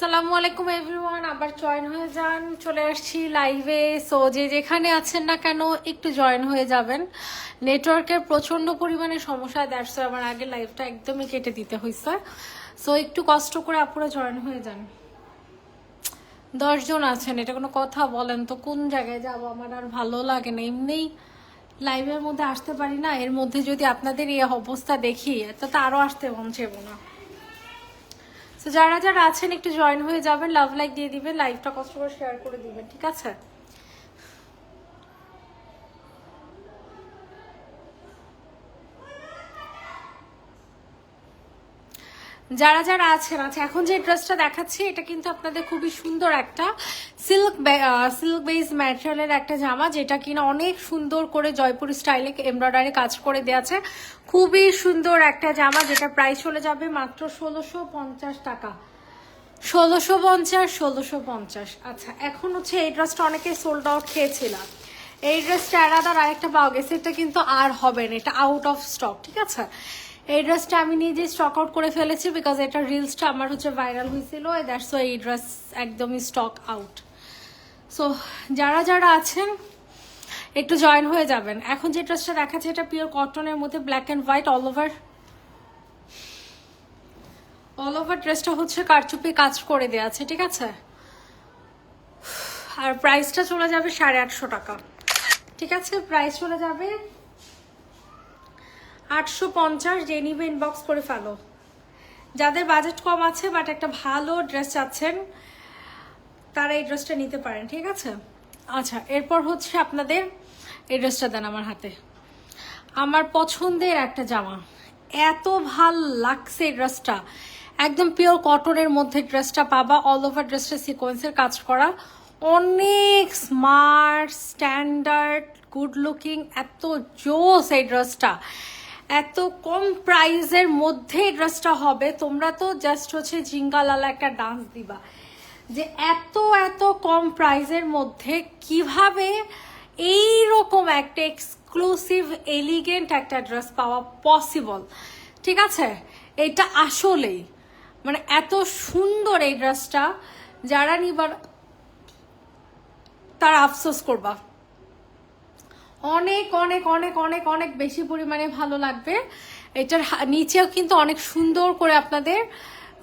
সালামু আলাইকুম এভরিওয়ান আবার জয়েন হয়ে যান। চলে আসছি লাইভে সো যে যেখানে আছেন না কেন, একটু জয়েন হয়ে যাবেন। নেটওয়ার্কের প্রচণ্ড পরিমাণে সমস্যা দ্যাটস আমার আগে লাইভটা একদমই কেটে দিতে হয়েছে সো একটু কষ্ট করে আপুরা জয়েন হয়ে যান। দশজন আছেন, এটা কোনো কথা বলেন তো, কোন জায়গায় যাব? আমার আর ভালো লাগে না। এমনিই লাইভের মধ্যে আসতে পারি না, এর মধ্যে যদি আপনাদের এই অবস্থা দেখি তো আরও আসতে মন চাইব না। তো যারা যারা আছেন, একটু জয়েন হয়ে যাবেন লাভ লাইক দিয়ে দিবেন লাইভটা কষ্ট করে শেয়ার করে দিবেন, ঠিক আছে? যারা যারা আছেন আচ্ছা এখন যে ড্রেসটা দেখাচ্ছি, এটা কিন্তু আপনাদের খুবই সুন্দর একটা সিল্ক সিল্ক বেস ম্যাটেরিয়ালের একটা জামা, যেটা কিনা অনেক সুন্দর করে জয়পুর স্টাইলে এমব্রয়ডারি কাজ করে দেওয়া আছে। খুবই সুন্দর একটা জামা, যেটা প্রাইস চলে যাবে মাত্র ষোলোশো পঞ্চাশ টাকা। ষোলোশো পঞ্চাশ ষোলোশো পঞ্চাশ। আচ্ছা এখন হচ্ছে এই ড্রেসটা অনেকে সোল্ড আউট খেয়েছিলাম। এই ড্রেসটা আলাদা আরেকটা পাওয়া গেছে এটা কিন্তু আর হবে না, এটা আউট অফ স্টক ঠিক আছে? এই ড্রেসটা আমি নিজে স্টক আউট করে ফেলেছি বিকজ এটা রিলসটা আমার হচ্ছে ভাইরাল হয়েছিল দ্যাটস ওয়াই এই ড্রেস একদমই স্টক আউট সো যারা যারা আছেন, একটু জয়েন হয়ে যাবেন। এখন যে ড্রেসটা দেখাচ্ছে, এটা পিওর কটনের মধ্যে black and white all over all over ড্রেসটা হচ্ছে কারচুপি কাজ করে দেওয়া আছে, ঠিক আছে? আর প্রাইসটা চলে যাবে সাড়ে আটশো টাকা। ঠিক আছে? প্রাইস চলে যাবে আটশো পঞ্চাশ নিবে ইনবক্স করে ফেলো। যাদের বাজেট কম আছে বাট একটা ভালো ড্রেস চাচ্ছেন, তারা এই ড্রেসটা নিতে পারেন, ঠিক আছে? আচ্ছা এরপর হচ্ছে আপনাদের এই ড্রেসটা দেন আমার হাতে। আমার পছন্দের একটা জামা। এত ভালো লাগছে এই ড্রেসটা একদম পিওর কটনের মধ্যে ড্রেসটা পাবা অল ওভার ড্রেসটা সিকোয়েন্সের কাজ করা। অনেক স্মার্ট স্ট্যান্ডার্ড গুড লুকিং এত জোস এই ড্রেসটা এত কম প্রাইসের মধ্যে ড্রেসটা হবে, তোমরা তো জাস্ট হচ্ছে জিঙ্গালালা একটা ডান্স দিবা। যে এত এত কম প্রাইসের মধ্যে কীভাবে এই রকম একটা এক্সক্লুসিভ এলিগেন্ট একটা ড্রেস পাওয়া পসিবল ঠিক আছে? এটা আসলেই। মানে এত সুন্দর এই ড্রেসটা যারা নিবার, তারা আফসোস করবা। অনেক অনেক অনেক অনেক অনেক বেশি পরিমাণে ভালো লাগবে। এটার নিচেও কিন্তু অনেক সুন্দর করে আপনাদের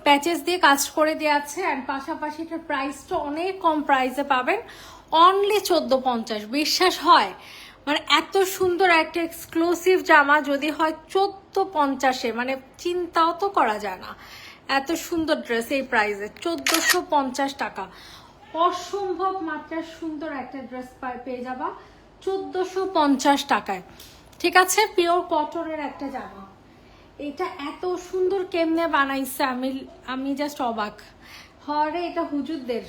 প্যাচেস দিয়ে কাজ করে দেওয়া আছে। অ্যান্ড পাশাপাশি এটার প্রাইসটা অনেক কম প্রাইসে পাবেন। অনলি চোদ্দ পঞ্চাশ। বিশ্বাস হয় মানে এত সুন্দর একটা এক্সক্লুসিভ জামা যদি হয় চোদ্দ পঞ্চাশে মানে চিন্তাও তো করা যায় না। এত সুন্দর ড্রেস এই প্রাইসে চোদ্দশো পঞ্চাশ টাকা। অসম্ভব মাত্রার সুন্দর একটা ড্রেস পেয়ে যাবা। চোদ্দশো পঞ্চাশ টাকায়। ঠিক আছে? পিওর কটনের একটা জামা। এটা এত সুন্দর কেমনে বানাইছে আমি আমি জাস্ট অবাক। হরে, এটা হুজুরদের।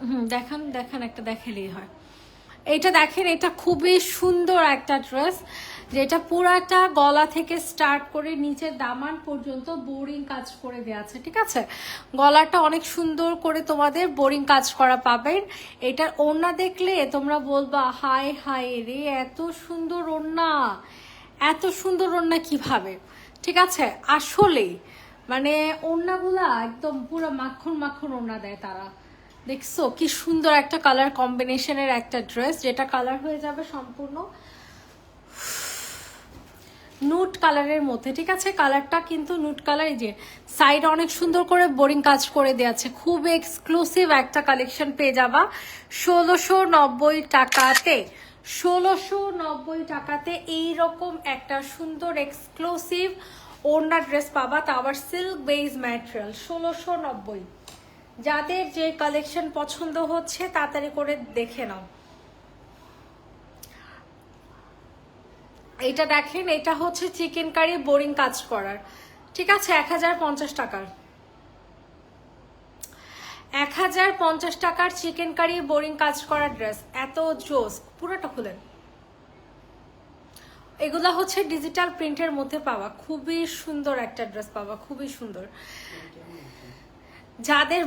হুম, দেখান দেখান, একটা দেখালেই হয়। এটা দেখেন, এটা খুবই সুন্দর একটা ড্রেস যেটা পুরাটা গলা থেকে স্টার্ট করে নিচের দামান পর্যন্ত বোরিং কাজ করে দেওয়া আছে, ঠিক আছে? গলাটা অনেক সুন্দর করে তোমাদের বোরিং কাজ করা পাবেন। এটার ওড়না দেখলে তোমরা বলবা, হায় হায় রে, এত সুন্দর ওড়না। এত সুন্দর ওড়না কীভাবে? ঠিক আছে? আসলেই মানে ওড়নাগুলা একদম পুরো মাখন মাখন ওড়না দেয় তারা। দেখছ? কি সুন্দর একটা কালার কম্বিনেশনের একটা ড্রেস যেটা কালার হয়ে যাবে সম্পূর্ণ নুট কালারের মধ্যে, ঠিক আছে? কালারটা কিন্তু নুট কালার যে সাইড অনেক সুন্দর করে বোরিং কাজ করে দেওয়া আছে। খুব এক্সক্লুসিভ একটা কালেকশন পেয়ে যাবা। ষোলোশো নব্বই টাকাতে, ষোলোশো নব্বই টাকাতে এইরকম একটা সুন্দর এক্সক্লুসিভ ওড়না ড্রেস পাবা, তা আবার সিল্ক বেজ ম্যাটেরিয়াল ষোলোশো নব্বই। যাদের যে কালেকশন পছন্দ হচ্ছে, তাড়াতাড়ি করে দেখে নাও। এটা দেখেন, এটা হচ্ছে চিকেন কারি বোরিং কাজ করার। ঠিক আছে, এক হাজার পঞ্চাশ টাকার। এক হাজার পঞ্চাশ টাকার চিকেন কারি বোরিং কাজ করার ড্রেস এত জোস। পুরোটা খুলেন। এগুলা হচ্ছে ডিজিটাল প্রিন্টের মধ্যে পাওয়া। খুবই সুন্দর একটা ড্রেস পাওয়া, খুবই সুন্দর। যাদের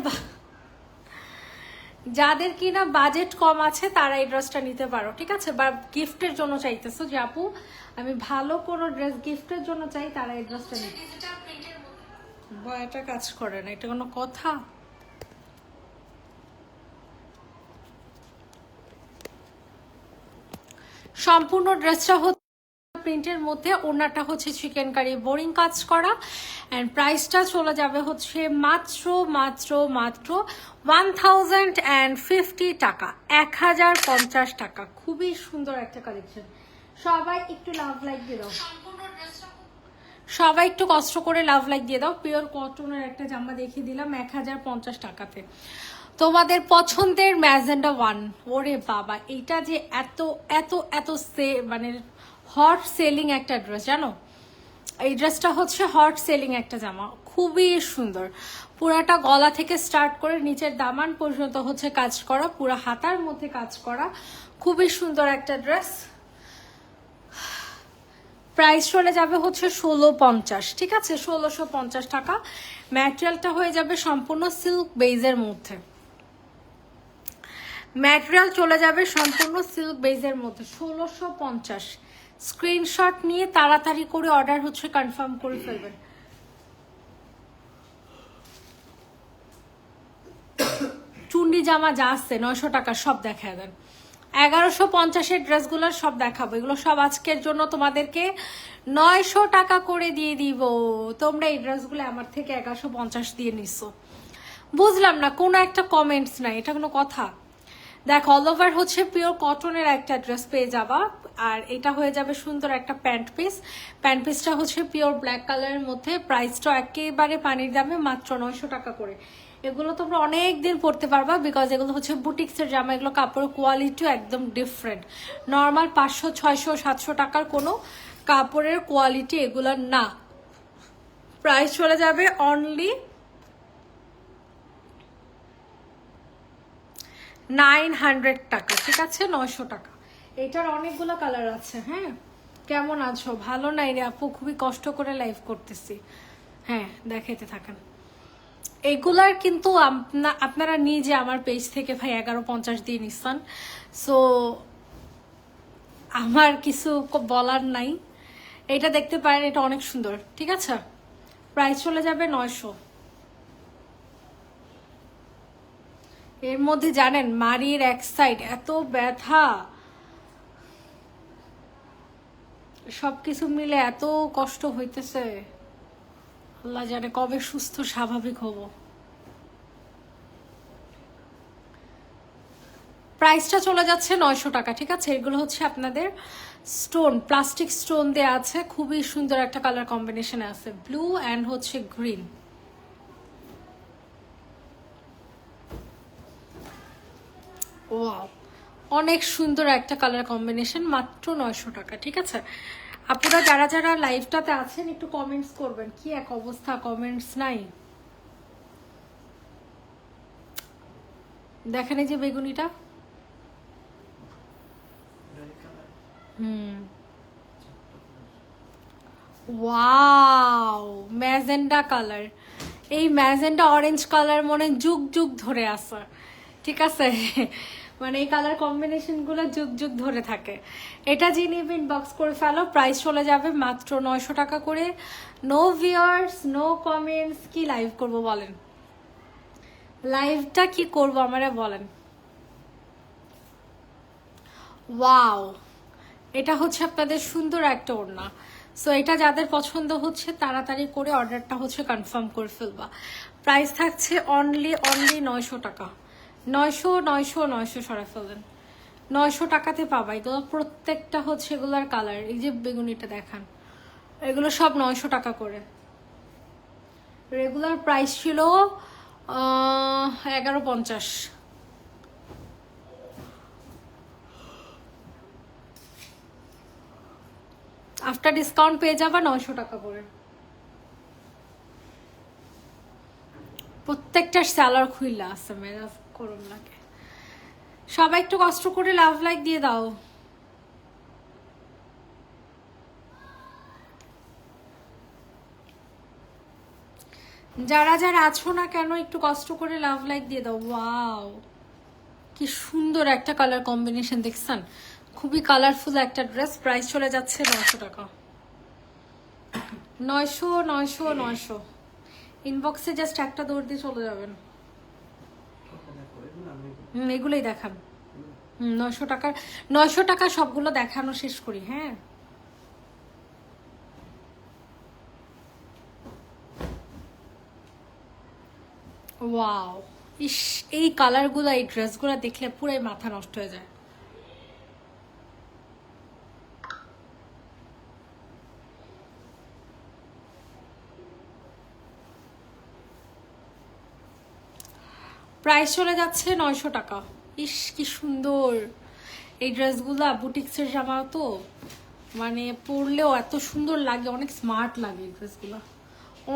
যাদের কিনা বাজেট কম আছে তারা এই ড্রেসটা নিতে পারো ঠিক আছে? বা গিফটের জন্য চাইতেছো যে আপু আমি ভালো কোনো ড্রেস গিফটের জন্য চাই তারা এই ড্রেসটা নিতে বয়াটা কাজ করে না এটা কোনো কথা? সম্পূর্ণ ড্রেসটা হচ্ছে প্রিন্টের মধ্যে ওনাটা হচ্ছে চিকেন কারি বোরিং কাজ করা অ্যান্ড প্রাইসটা চলে যাবে হচ্ছে মাত্র মাত্র মাত্র ওয়ান থাউজেন্ড অ্যান্ড ফিফটি টাকা এক হাজার পঞ্চাশ টাকা। খুবই সুন্দর একটা কালেকশন সবাই একটু লাভ লাইক দিয়ে দাও। সবাই একটু কষ্ট করে লাভ লাইক দিয়ে দাও। পিওর কটনের একটা জামা দেখিয়ে দিলাম এক হাজার পঞ্চাশ টাকাতে। তোমাদের পছন্দের ম্যাজেন্ডা ওয়ান ওরে বাবা এটা যে এত এত এত সে মানে হট সেলিং একটা ড্রেস, জানো? এই ড্রেসটা হচ্ছে হট সেলিং একটা জামা, খুবই সুন্দর। পুরাটা গলা থেকে স্টার্ট করে নিচের দামান পর্যন্ত হচ্ছে কাজ করা, পুরা হাতার মধ্যে কাজ করা, খুবই সুন্দর একটা ড্রেস। প্রাইস চলে যাবে হচ্ছে ষোলো পঞ্চাশ, ঠিক আছে? ষোলোশো পঞ্চাশ টাকা। ম্যাটেরিয়ালটা হয়ে যাবে সম্পূর্ণ সিল্ক বেইজের মধ্যে। ম্যাটেরিয়াল চলে যাবে সম্পূর্ণ সিল্ক বেইজের মধ্যে, ষোলোশো পঞ্চাশ। স্ক্রিনশট নিয়ে তাড়াতাড়ি করে অর্ডার হচ্ছে, কনফার্ম করে ফেলবেন। চুন্ডি জামা যা আসছে, নয়শো টাকা সব দেখায় দেন। এগারোশো পঞ্চাশের ড্রেসগুলো সব দেখাবো। এগুলো সব আজকের জন্য তোমাদেরকে নয়শো টাকা করে দিয়ে দিব। তোমরা এই ড্রেসগুলো আমার থেকে এগারোশো পঞ্চাশ দিয়ে নিছো। বুঝলাম না, কোনো একটা কমেন্টস নাই, এটা কোনো কথা। দেখ অল ওভার হচ্ছে পিওর কটনের একটা ড্রেস পেয়ে যাবা, আর এটা হয়ে যাবে সুন্দর একটা প্যান্ট পিস প্যান্ট পিসটা হচ্ছে পিওর ব্ল্যাক কালারের মধ্যে প্রাইসটা একেবারে পানির দামে মাত্র নয়শো টাকা করে। এগুলো তোমরা অনেক দিন পরতে পারবা বিকজ এগুলো হচ্ছে বুটিক্সের জামা, এগুলো কাপড়ের কোয়ালিটিও একদম ডিফারেন্ট নর্মাল পাঁচশো, ছয়শো, সাতশো টাকার কোনো কাপড়ের কোয়ালিটি এগুলো না। প্রাইস চলে যাবে অনলি নাইন হান্ড্রেড টাকা, ঠিক আছে? নয়শো টাকা। এটার অনেকগুলো কালার আছে হ্যাঁ? কেমন আছো? ভালো নাই রে আপু, খুবই কষ্ট করে লাইভ করতেছি। হ্যাঁ দেখাইতে থাকেন। এগুলার কিন্তু আপনারা নিজে আমার পেজ থেকে ভাই এগারো পঞ্চাশ দিয়ে নিচ্ছেন। সো আমার কিছু বলার নাই। এটা দেখতে পারেন, এটা অনেক সুন্দর, ঠিক আছে? প্রাইস চলে যাবে নয়শো। এর মধ্যে জানেন, মারির এক সাইড এত ব্যথা। সবকিছু মিলে এত কষ্ট হইতেছে। আল্লাহ জানে কবে সুস্থ, স্বাভাবিক হব। প্রাইসটা চলে যাচ্ছে নয়শো টাকা, ঠিক আছে? এগুলো হচ্ছে আপনাদের স্টোন প্লাস্টিক স্টোন দেওয়া আছে। খুবই সুন্দর একটা কালার কম্বিনেশনে আছে ব্লু অ্যান্ড হচ্ছে গ্রিন ওয়াও অনেক সুন্দর একটা কালার কম্বিনেশন মাত্র নয়শো টাকা, ঠিক আছে? আপনারা যারা যারা লাইভটাতে আছেন, একটু কমেন্টস করবেন। কি এক অবস্থা কমেন্টস নাই? দেখেন এই যে বেগুনিটা। ওয়াও ম্যাজেন্ডা কালার এই ম্যাজেন্ডা অরেঞ্জ কালার মনে যুগ যুগ ধরে আসে ঠিক আছে? মানে এই কালার কম্বিনেশনগুলো যুগ যুগ ধরে থাকে। এটা যে নিবে ইনবক্স করে ফেলো প্রাইস চলে যাবে মাত্র নয়শো টাকা করে। নো ভিউয়ার্স নো কমেন্টস কি লাইভ করব বলেন? লাইভটা কি করব আমারা বলেন? ওয়াও এটা হচ্ছে আপনাদের সুন্দর একটা ওড়না। সো এটা যাদের পছন্দ হচ্ছে, তাড়াতাড়ি করে অর্ডারটা হচ্ছে কনফার্ম করে ফেলবা। প্রাইস থাকছে অনলি অনলি নয়শো টাকা। নয়শো নয়শো নয়শো সরা ফেলবেন নয়শো টাকাতে পাবা। এগুলো প্রত্যেকটা হচ্ছে এগুলার কালার এই যে বেগুনিটা দেখান। এগুলো সব নয়শো টাকা করে। রেগুলার প্রাইস ছিল এগারো পঞ্চাশ। আফটার ডিসকাউন্ট পেয়ে যাবা নয়শো টাকা করে। প্রত্যেকটা স্যালার খুইলা আছে মেজাজ করুন সবাই একটু কষ্ট করে লাভ লাইক দিয়ে দাও। যারা যারা আছো না কেন, একটু কষ্ট করে লাভ লাইক দিয়ে দাও। ওয়াও কি সুন্দর একটা কালার কম্বিনেশন দেখছেন? খুবই কালারফুল একটা ড্রেস প্রাইস চলে যাচ্ছে নয়শো টাকা। নয়শো নয়শো নয়শো। ইনবক্সে জাস্ট একটা দৌড় দিয়ে চলে যাবেন সবটা দেখো, এগুলো আমি হুম, এগুলোই দেখান হুম, নয়শো টাকার, নয়শো টাকা সবগুলো দেখানো শেষ করি হ্যাঁ। ওয়াও, ইস, এই কালারগুলো এই ড্রেসগুলো দেখলে পুরাই মাথা নষ্ট হয়ে যায়। প্রাইস চলে যাচ্ছে নয়শো টাকা। ইস, কি সুন্দর। এই ড্রেসগুলা বুটিক্সের জামা তো মানে পরলেও এত সুন্দর লাগে, অনেক স্মার্ট লাগে এই ড্রেসগুলো।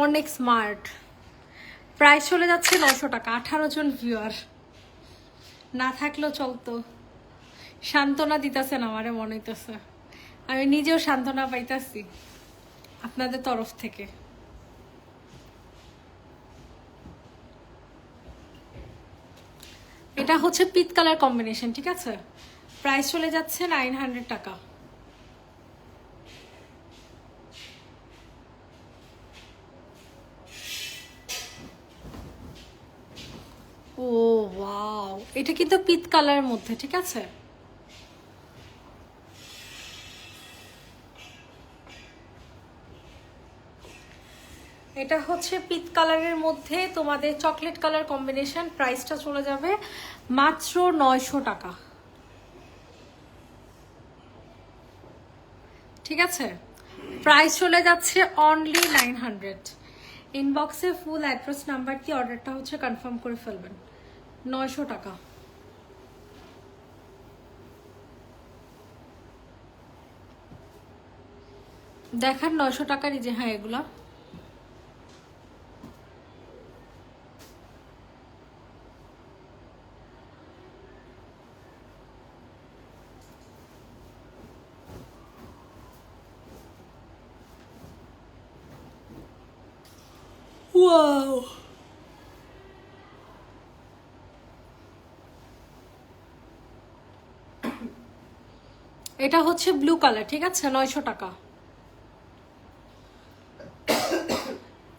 অনেক স্মার্ট। প্রাইস চলে যাচ্ছে নশো টাকা, আঠারো জন ভিউয়ার না থাকলেও চলতো। সান্ত্বনা দিতেছেন আমারে, মনে হইতেছে। আমি নিজেও সান্ত্বনা পাইতাছি, আপনাদের তরফ থেকে। এটা হচ্ছে পিত কালার কম্বিনেশন, ঠিক আছে? প্রাইস চলে যাচ্ছে নাইন হান্ড্রেড টাকা। ও এটা কিন্তু পিত কালারের মধ্যে, ঠিক আছে? এটা হচ্ছে পিত কালারের মধ্যে তোমাদের চকলেট কালার কম্বিনেশন, প্রাইসটা চলে যাবে মাত্র নয়শো টাকা। ঠিক আছে? প্রাইস চলে যাচ্ছে অনলি নাইন হান্ড্রেড ইনবক্সে ফুল অ্যাড্রেস নাম্বার দিয়ে অর্ডারটা হচ্ছে কনফার্ম করে ফেলবেন। নয়শো টাকা। দেখান নয়শো টাকারই যে হ্যাঁ এগুলা ওয়াও এটা হচ্ছে ব্লু কালার ঠিক আছে? নয়শো টাকা।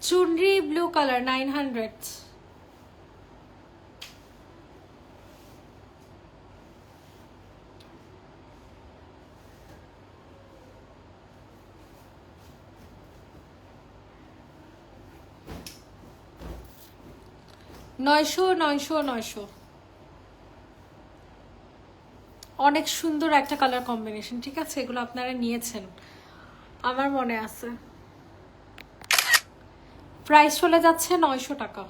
চুনরি ব্লু কালার নাইন হান্ড্রেড নয়শো নয়শো নয়শো। অনেক সুন্দর একটা কালার কম্বিনেশন ঠিক আছে? এগুলো আপনারা নিয়েছেন। আমার মনে আছে। প্রাইস চলে যাচ্ছে নয়শো টাকা।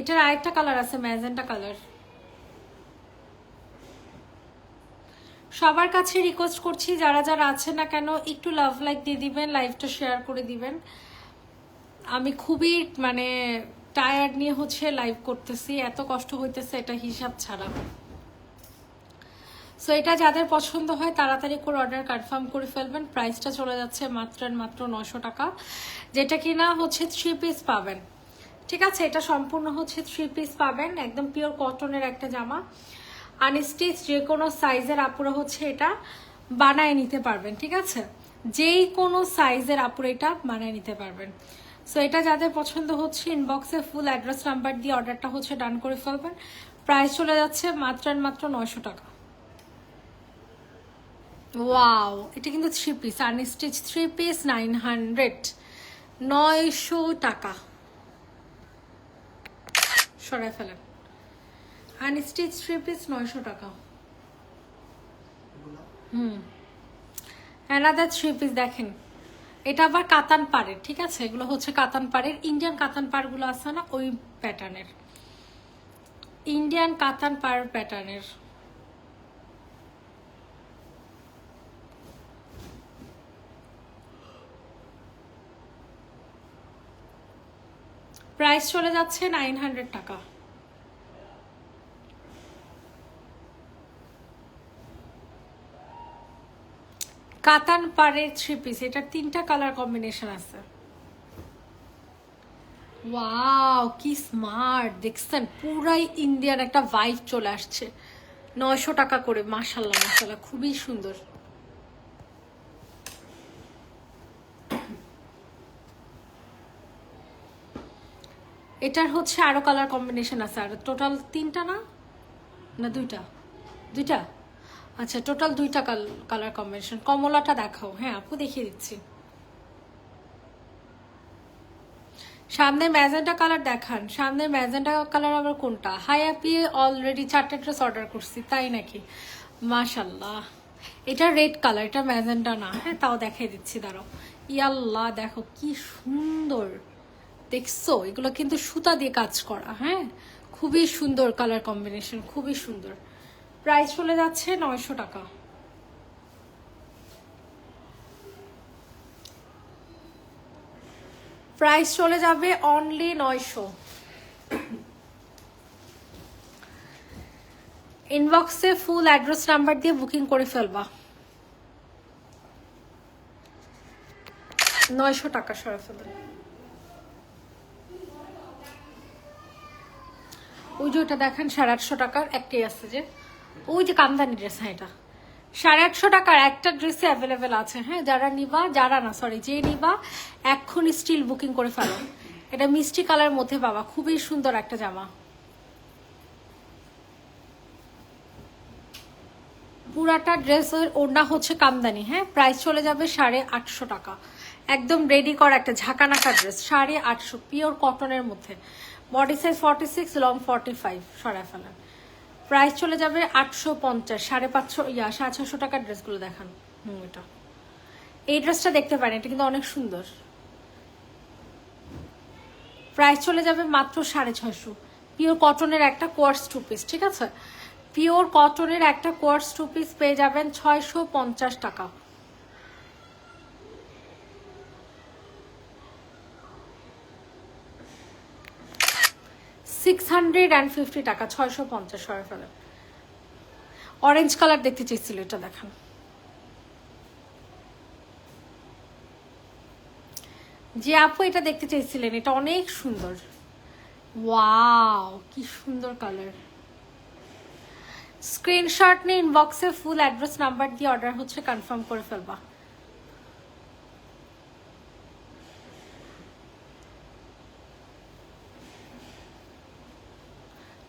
এটার আরেকটা কালার আছে ম্যাজেন্টা কালার সবার কাছে রিকোয়েস্ট করছি, যারা যারা আছেন না কেন, একটু লাভ লাইক দিয়ে দিবেন লাইভটা শেয়ার করে দিবেন। আমি খুবই মানে টায়ার্ড নিয়ে হচ্ছে লাইভ করতেছি, এত কষ্ট হইতেছে, এটা হিসাব ছাড়া। সো এটা যাদের পছন্দ হয়, তাড়াতাড়ি করে অর্ডার কনফার্ম করে ফেলবেন। প্রাইসটা চলে যাচ্ছে মাত্র মাত্র নশো টাকা, যেটা কিনা হচ্ছে থ্রি পিস পাবেন। ঠিক আছে, এটা সম্পূর্ণ হচ্ছে থ্রি পিস পাবেন, একদম পিওর কটনের একটা জামা। আনস্টিচ যে কোনো সাইজের আপুরা হচ্ছে এটা বানায় নিতে পারবেন, ঠিক আছে? যেই কোনো সাইজের আপুরা এটা বানায় নিতে পারবেন। সো এটা যাদের পছন্দ হচ্ছে ইনবক্সে ফুল অ্যাড্রেস নাম্বার দিয়ে অর্ডারটা হচ্ছে ডান করে ফেলবেন। প্রাইস চলে যাচ্ছে মাত্র মাত্র নয়শো টাকা। ওয়াও এটা কিন্তু three piece unstitch three piece nine hundred নয়শো টাকা। সরাই ফেলেন। আনস্টিচ থ্রি পিস নয়শো টাকা। হুম। অ্যানাদার থ্রি পিস দেখেন। এটা আবার কাতান পাড়ের, ঠিক আছে? এগুলো হচ্ছে কাতান পাড়ের। ইন্ডিয়ান কাতান পাড়গুলো আছে না, ওই প্যাটার্নের ইন্ডিয়ান কাতান পাড় প্যাটার্নের প্রাইস চলে যাচ্ছে নাইন হান্ড্রেড টাকা। কাতান পাড়ের থ্রি পিস এটার তিনটা কালার কম্বিনেশন আছে। ওয়াও কি স্মার্ট দেখছেন, পুরাই ইন্ডিয়ান একটা ভাইব চলে আসছে। নয়শো টাকা করে মাসাল্লাহ মাসাল্লাহ খুবই সুন্দর। এটার হচ্ছে আরও কালার কম্বিনেশন আছে। আর টোটাল তিনটা না? না, দুইটা? দুইটা? আচ্ছা টোটাল দুইটা কালার কম্বিনেশন কমলাটা দেখাও। হ্যাঁ আপু দেখিয়ে দিচ্ছি। সামনে ম্যাজেন্টা কালার দেখান। সামনে ম্যাজেন্টা কালার আবার কোনটা? হাই আপি অলরেডি চারটে ড্রেস অর্ডার করছি, তাই নাকি? মাশাল্লাহ এটা রেড কালার এটা ম্যাজেন্টা না। হ্যাঁ তাও দেখাই দিচ্ছি, দাঁড়াও। ইয়াল্লাহ, দেখো কি সুন্দর। দেখছ? এগুলো কিন্তু সুতা দিয়ে কাজ করা হ্যাঁ? খুবই সুন্দর কালার কম্বিনেশন খুবই সুন্দর। প্রাইস চলে যাচ্ছে নয়শো টাকা। প্রাইস চলে যাবে অনলি নয়শো। ইনবক্সে ফুল অ্যাড্রেস নাম্বার দিয়ে বুকিং করে ফেলবা। নয়শো টাকা সরে ফেলবেন ওই যে ওটা দেখেন, সাড়ে আটশো টাকার একটাই আছে যে। ওই যে কামদানি ড্রেস হ্যাঁ এটা। সাড়ে আটশো টাকার একটা ড্রেসে অ্যাভেলেবেল আছে হ্যাঁ যারা নিবা, যারা না সরি যে নিবা এখন স্টিল বুকিং করে ফেলো। এটা মিষ্টি কালার মধ্যে পাবা, খুবই সুন্দর একটা জামা। পুরাটা ড্রেসের ওড়না হচ্ছে কামদানি হ্যাঁ প্রাইস চলে যাবে সাড়ে আটশো টাকা। একদম রেডি করা একটা ঝাঁকানাকা ড্রেস সাড়ে আটশো পিওর কটনের মধ্যে। Body size forty six long forty five সরাই ফেলেন প্রাইস চলে যাবে আটশো পঞ্চাশ, সাড়ে পাঁচশো, ইয়া, সাড়ে ছশো টাকার ড্রেসগুলো দেখান। হুম, এটা। এই ড্রেসটা দেখতে পারেন, এটা কিন্তু অনেক সুন্দর। প্রাইস চলে যাবে মাত্র সাড়ে ছশো পিওর কটনের একটা কোয়ার্স টু পিস, ঠিক আছে? পিওর কটনের একটা কোয়ার্স টু পিস পেয়ে যাবেন ছয়শো পঞ্চাশ টাকা। সিক্স হান্ড্রেড অ্যান্ড ফিফটি টাকা, ছয়শো পঞ্চাশ সরে ফেলে। অরেঞ্জ কালার দেখতে চেয়েছিল এটা দেখান। যে আপু এটা দেখতে চাইছিলেন, এটা অনেক সুন্দর। ওয়াও কি সুন্দর কালার স্ক্রিনশট নিয়ে ইনবক্সে ফুল অ্যাড্রেস নাম্বার দিয়ে অর্ডার হচ্ছে কনফার্ম করে ফেলবা।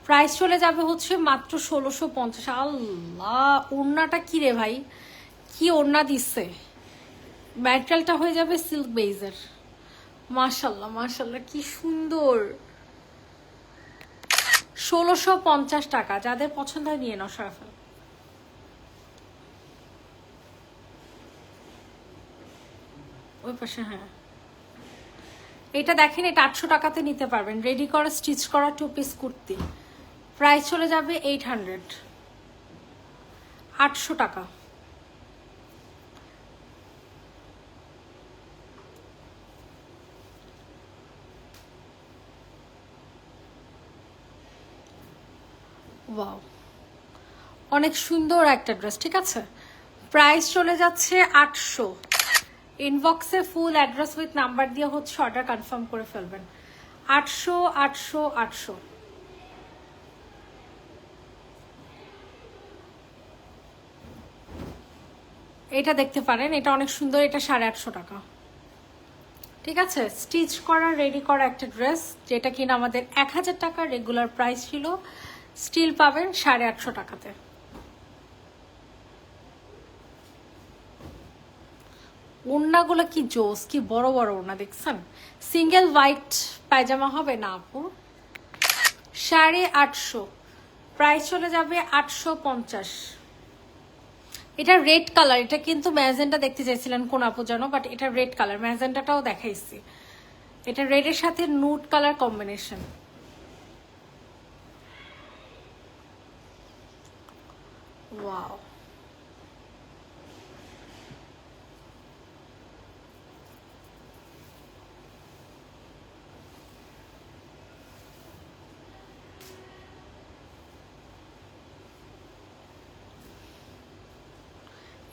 প্রাইস চলে যাবে হচ্ছে মাত্র ষোলোশো পঞ্চাশ। আল্লাহ, ওড়নাটা কি রে ভাই? কি ওড়না দিচ্ছে? ম্যাটেরিয়ালটা হয়ে যাবে সিল্ক বেইজের মাশাল্লাহ মাশাল্লাহ কি সুন্দর। ষোলোশো পঞ্চাশ টাকা, যাদের পছন্দ হয় নিয়ে নাও সরাফেল। ওই পাশে হ্যাঁ। এটা দেখেন, এটা আটশো টাকাতে নিতে পারবেন। রেডি করা, স্টিচ করা টু পিস কুর্তি। প্রাইস চলে যাবে এইট হান্ড্রেড আটশো টাকা। অনেক সুন্দর একটা ড্রেস ঠিক আছে? প্রাইস চলে যাচ্ছে আটশো। ইনবক্সে ফুল অ্যাড্রেস উইথ নাম্বার দিয়ে হচ্ছে অর্ডার কনফার্ম করে ফেলবেন। আটশো আটশো আটশো। এটা দেখতে পারেন, এটা অনেক সুন্দর, এটা সাড়ে আটশো টাকা। ঠিক আছে? স্টিচ করা, রেডি করা একটা ড্রেস, যেটা কিনা আমাদের এক হাজার টাকা রেগুলার প্রাইস ছিল। স্টিল পাবেন সাড়ে আটশো টাকাতে। ওড়নাগুলো কি জোস, কি বড় বড় ওড়না, দেখছেন? সিঙ্গেল হোয়াইট পায়জামা হবে না আপু। সাড়ে আটশো। প্রাইস চলে যাবে আটশো পঞ্চাশ। এটা রেড কালার এটা কিন্তু ম্যাজেন্টা দেখতে চাইছিলেন কোন আপু জানো বাট এটা রেড কালার ম্যাজেন্টাটাও দেখাইছি। এটা রেডের সাথে নুট কালার কম্বিনেশন ওয়াও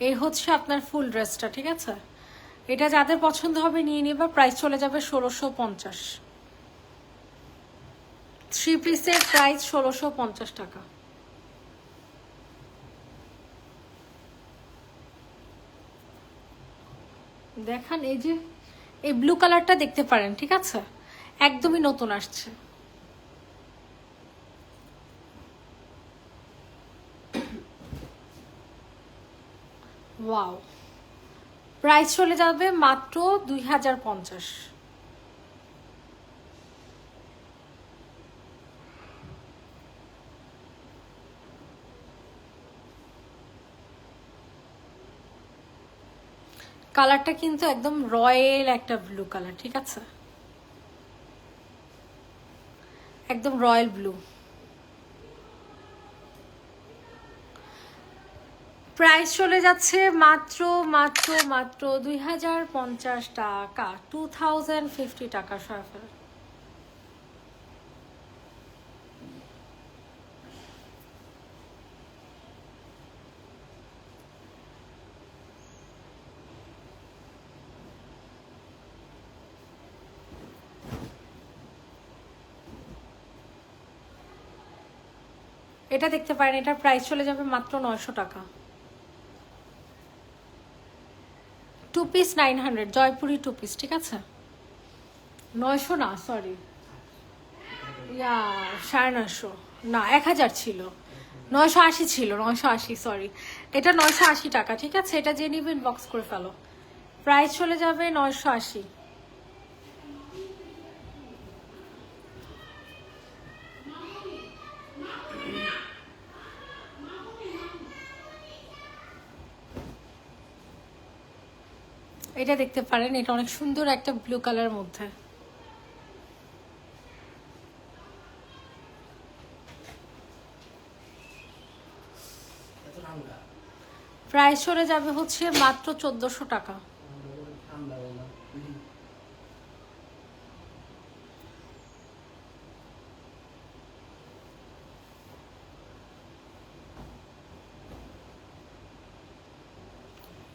এই হচ্ছে আপনার ফুল ড্রেসটা, ঠিক আছে? এটা যাদের পছন্দ হবে নিয়ে নিবা, প্রাইস চলে যাবে ষোলোশো পঞ্চাশ। থ্রি পিসের প্রাইস ষোলোশো পঞ্চাশ টাকা। দেখান, এই যে, এই ব্লু কালারটা দেখতে পারেন, ঠিক আছে? একদমই নতুন আসছে। ওয়াও প্রাইস চলে যাবে মাত্র দুই হাজার পঞ্চাশ। কালারটা কিন্তু একদম রয়েল একটা ব্লু কালার ঠিক আছে? একদম রয়্যাল ব্লু প্রাইস চলে যাচ্ছে মাত্র মাত্র মাত্র দুই হাজার পঞ্চাশ টাকা টু থাউজেন্ড ফিফটি টাকা সরফের এটা দেখতে পারেন, এটার প্রাইস চলে যাবে মাত্র নয়শো টাকা। Two piece nine hundred Jaipuri two piece ঠিক আছে? নয়শো না সরি ইয়া, সাড়ে নয়শো। না, এক হাজার ছিল। নয়শো আশি ছিল, নয়শো আশি সরি এটা নয়শো আশি টাকা, ঠিক আছে? এটা যে নিবেন বক্স করে ফেলো। প্রাইস চলে যাবে নয়শো আশি। এটা দেখতে পারেন, এটা অনেক সুন্দর একটা ব্লু কালারের মধ্যে। প্রাইস চলে যাবে হচ্ছে মাত্র চোদ্দশো টাকা।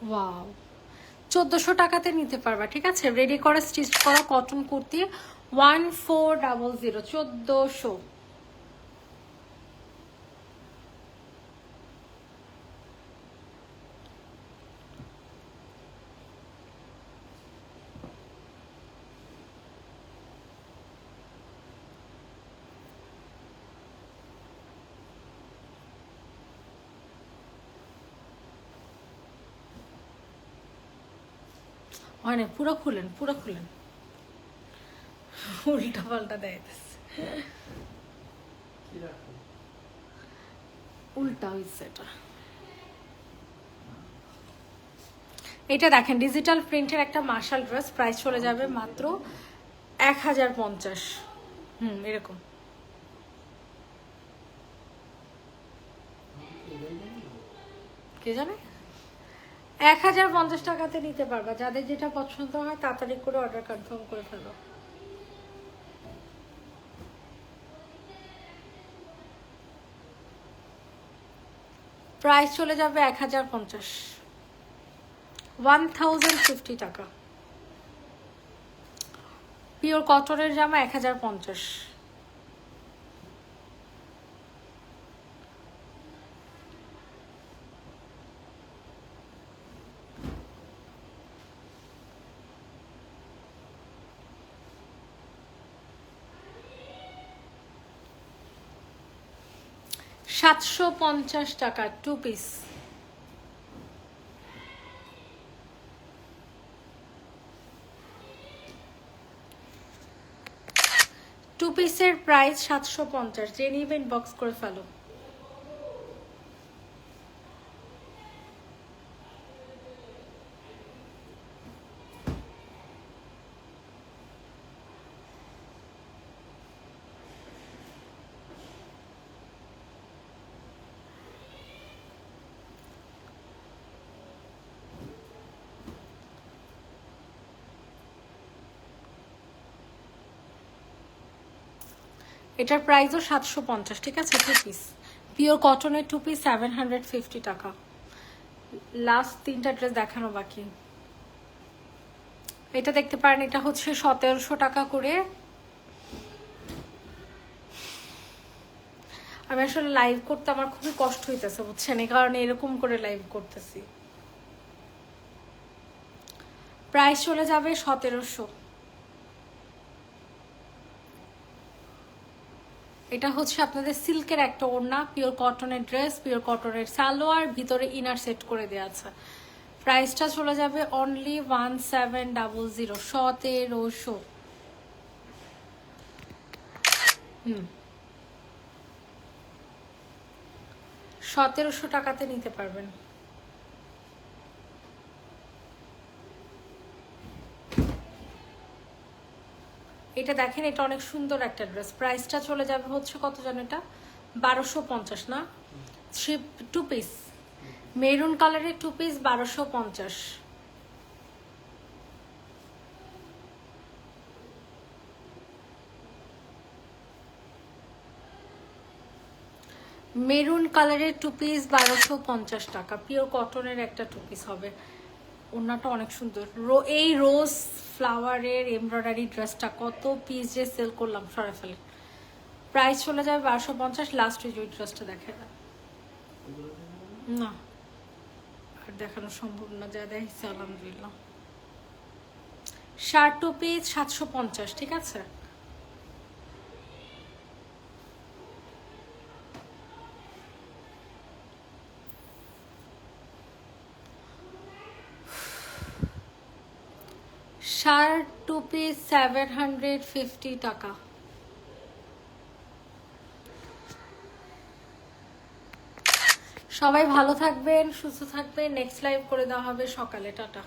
ওয়াও চোদ্দোশো টাকাতে নিতে পারবা, ঠিক আছে? রেডি করা স্টিচ করা cotton kurti one four double zero চোদ্দোশো। হয় না পুরো খুলেন পুরো খুলেন। উল্টা পাল্টা দেয় উল্টা হয়েছে এটা। এটা দেখেন ডিজিটাল প্রিন্টের একটা মার্শাল ড্রেস প্রাইস চলে যাবে মাত্র এক হাজার পঞ্চাশ। হুম, এরকম। কে জানে? এক হাজার পঞ্চাশ টাকাতে নিতে পারবা। যাদের যেটা পছন্দ হয় তাড়াতাড়ি করে অর্ডার কনফার্ম করে ফেলো। প্রাইস চলে যাবে এক হাজার পঞ্চাশ। ওয়ান থাউজেন্ড ফিফটি টাকা। পিওর কটনের জামা এক হাজার পঞ্চাশ। সাতশো পঞ্চাশ টাকা টু পিস টু পিসের প্রাইস সাতশো পঞ্চাশ। যে নিবেন বক্স করে ফেলো। এটার প্রাইসও সাতশো পঞ্চাশ, ঠিক আছে? টু পিস পিওর কটনের two piece seven hundred fifty টাকা। লাস্ট তিনটা ড্রেস দেখানো বাকি। এটা দেখতে পারেন, এটা হচ্ছে সতেরোশো টাকা করে। আমি আসলে লাইভ করতে আমার খুবই কষ্ট হইতেছে, বুঝছেন? এই কারণে এরকম করে লাইভ করতেছি। প্রাইস চলে যাবে সতেরোশো। এটা হচ্ছে আপনাদের সিল্কের একটা ওড়না পিওর কটনের ড্রেস পিওর কটনের সালোয়ার, ভিতরে ইনার সেট করে দেওয়া আছে। প্রাইসটা চলে যাবে only one seven double zero সতেরোশো। হুম। সতেরোশো টাকাতে নিতে পারবেন। এটা দেখেন, এটা অনেক সুন্দর একটা ড্রেস। প্রাইসটা চলে যাবে হচ্ছে কত জানো এটা? বারোশো পঞ্চাশ, না? থ্রি টু পিস মেরুন কালারের টু পিস বারোশো পঞ্চাশ। মেরুন কালারের টু পিস বারোশো পঞ্চাশ টাকা। পিওর কটনের একটা টু পিস হবে। ওনাটা অনেক সুন্দর। রো, এই রোজ ফ্লাওয়ারের এমব্রয়ডারি ড্রেসটা কত পিস যে সেল করলাম সরে ফেলে প্রাইস চলে যাবে বারোশো পঞ্চাশ লাস্ট ওই ড্রেসটা দেখে না, আর দেখানো সম্ভব না, যা দেখছি আলহামদুলিল্লাহ। শার্ট টু পিস সাতশো পঞ্চাশ, ঠিক আছে? Shirt two piece seven hundred fifty টাকা। সবাই ভালো থাকবেন, সুস্থ থাকবেন। নেক্সট লাইভ করে দেওয়া হবে সকালে, টাটা।